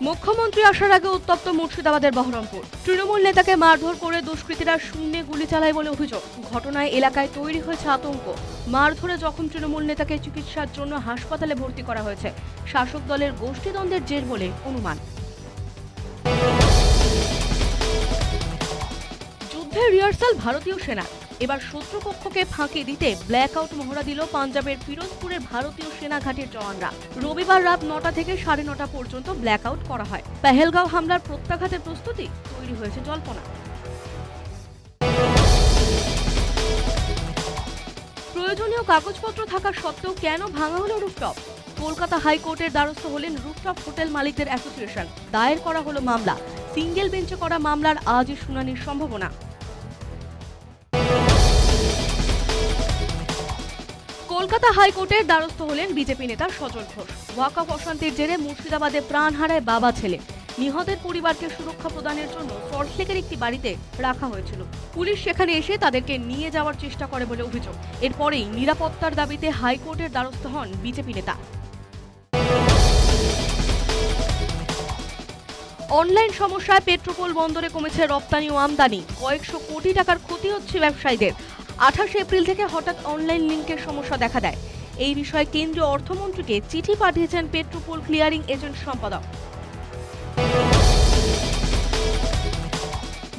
মুখ্যমন্ত্রী আসার আগে উত্তপ্ত মুর্শিদাবাদের বহরমপুর। তৃণমূল নেতাকে মারধর করে দুষ্কৃতীরা শূন্যে গুলি চালায় বলে অভিযোগ। ঘটনায় এলাকায় তৈরি হয়েছে আতঙ্ক। মারধরে জখম তৃণমূল নেতাকে চিকিৎসার জন্য হাসপাতালে ভর্তি করা হয়েছে। শাসক দলের গোষ্ঠীদ্বন্দ্বের জের বলে অনুমান। যুদ্ধের রিহার্সাল ভারতীয় সেনা। এবার শত্রুপক্ষকে ফাঁকি দিতে ব্ল্যাক আউট মহড়া দিল পাঞ্জাবের ফিরোজপুরের ভারতীয় সেনা ঘাটির জওয়ানরা। রবিবার রাত নটা থেকে সাড়ে নটা পর্যন্ত ব্ল্যাক আউট করা হয়। পেহেলগাঁও হামলার প্রত্যাঘাতের প্রস্তুতি তৈরি হয়েছে জল্পনা। প্রয়োজনীয় কাগজপত্র থাকা সত্ত্বেও কেন ভাঙা হলো রুফটপ? কলকাতা হাইকোর্টের দ্বারস্থ হলেন রুফটপ হোটেল মালিকদের অ্যাসোসিয়েশন। দায়ের করা হলো মামলা। সিঙ্গেল বেঞ্চে করা মামলার আজই শুনানির সম্ভাবনা। কলকাতা হাইকোর্টের দ্বারস্থ হলেন বিজেপি নেতা সজল ঘোষ। ওয়াকফ অশান্তির জেরে মুর্শিদাবাদে প্রাণ হারায় বাবা ছেলে। নিহতের পরিবারকে সুরক্ষা প্রদানের জন্য সল্টলেকের একটি বাড়িতে রাখা হয়েছিল। পুলিশ সেখানে এসে তাদেরকে নিয়ে যাওয়ার চেষ্টা করে বলে অভিযোগ। এরপরেই নিরাপত্তার দাবিতে হাইকোর্টের দ্বারস্থ হন বিজেপি নেতা। অনলাইন সমস্যায় পেট্রোপোল বন্দরে কমেছে রপ্তানি ও আমদানি। কয়েকশো কোটি টাকার ক্ষতি হচ্ছে ব্যবসায়ীদের। আঠাশে এপ্রিল থেকে হঠাৎ অনলাইন লিঙ্কের সমস্যা দেখা দেয়। এই বিষয়ে কেন্দ্রীয় অর্থমন্ত্রীকে চিঠি পাঠিয়েছেন পেট্রোপোল ক্লিয়ারিং এজেন্ট সম্পাদক।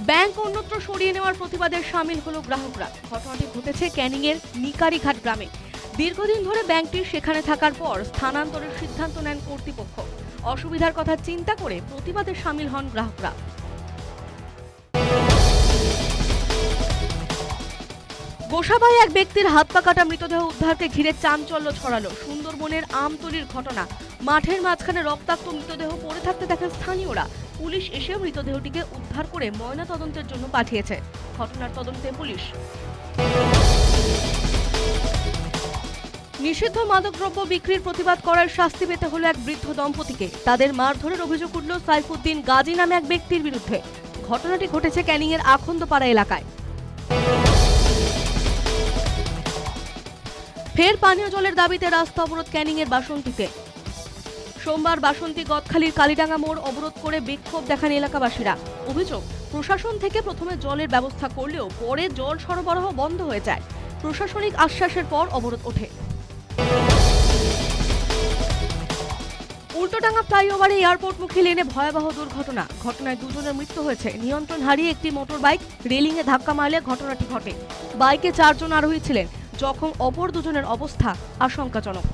ব্যাংক অন্যত্র সরিয়ে নেওয়ার প্রতিবাদে সামিল হলো গ্রাহকরা। ঘটনাটি ঘটেছে ক্যানিংয়ের নিকারিঘাট গ্রামে। দীর্ঘদিন ধরে ব্যাংকটি সেখানে থাকার পর স্থানান্তরের সিদ্ধান্ত নেন কর্তৃপক্ষ। অসুবিধার কথা চিন্তা করে প্রতিবাদে সামিল হন গ্রাহকরা। গোসাবায় এক ব্যক্তির হাত পা কাটা মৃতদেহ উদ্ধারকে ঘিরে চাঞ্চল্য ছড়ালো। সুন্দরবনের আমতলির ঘটনা। মাঠের মাঝখানে রক্তাক্ত মৃতদেহ পড়ে থাকতে দেখেন স্থানীয়রা। পুলিশ এসে মৃতদেহটিকে উদ্ধার করে ময়না তদন্তের জন্য পাঠিয়েছে। ঘটনার তদন্তে পুলিশ। নিষিদ্ধ মাদকদ্রব্য বিক্রির প্রতিবাদ করার শাস্তি পেতে হলো এক বৃদ্ধ দম্পতিকে। তাদের মারধরের অভিযোগ উঠল সাইফুদ্দিন গাজী নামে এক ব্যক্তির বিরুদ্ধে। ঘটনাটি ঘটেছে ক্যানিংয়ের আখন্দপাড়া এলাকায়। ফের পানীয় জলের দাবিতে রাস্তা অবরোধ ক্যানিংয়ের বাসন্তীতে। সোমবার বাসন্তী গদখালির কালীডাঙ্গা মোড় অবরোধ করে বিক্ষোভ দেখান এলাকাবাসীরা। অভিযোগ, প্রশাসন থেকে প্রথমে জলের ব্যবস্থা করলেও পরে জল সরবরাহ বন্ধ হয়ে যায়। প্রশাসনিক আশ্বাসের পর অবরোধ ওঠে। উল্টোডাঙ্গা ফ্লাইওভারে এয়ারপোর্টমুখী লেনে ভয়াবহ দুর্ঘটনা। ঘটনায় দুজনের মৃত্যু হয়েছে। নিয়ন্ত্রণ হারিয়ে একটি মোটর বাইক রেলিংয়ে ধাক্কা মারলে ঘটনাটি ঘটে। বাইকে চারজন আরোহী ছিলেন। জখম অপর দুজনের অবস্থা আশঙ্কাজনক।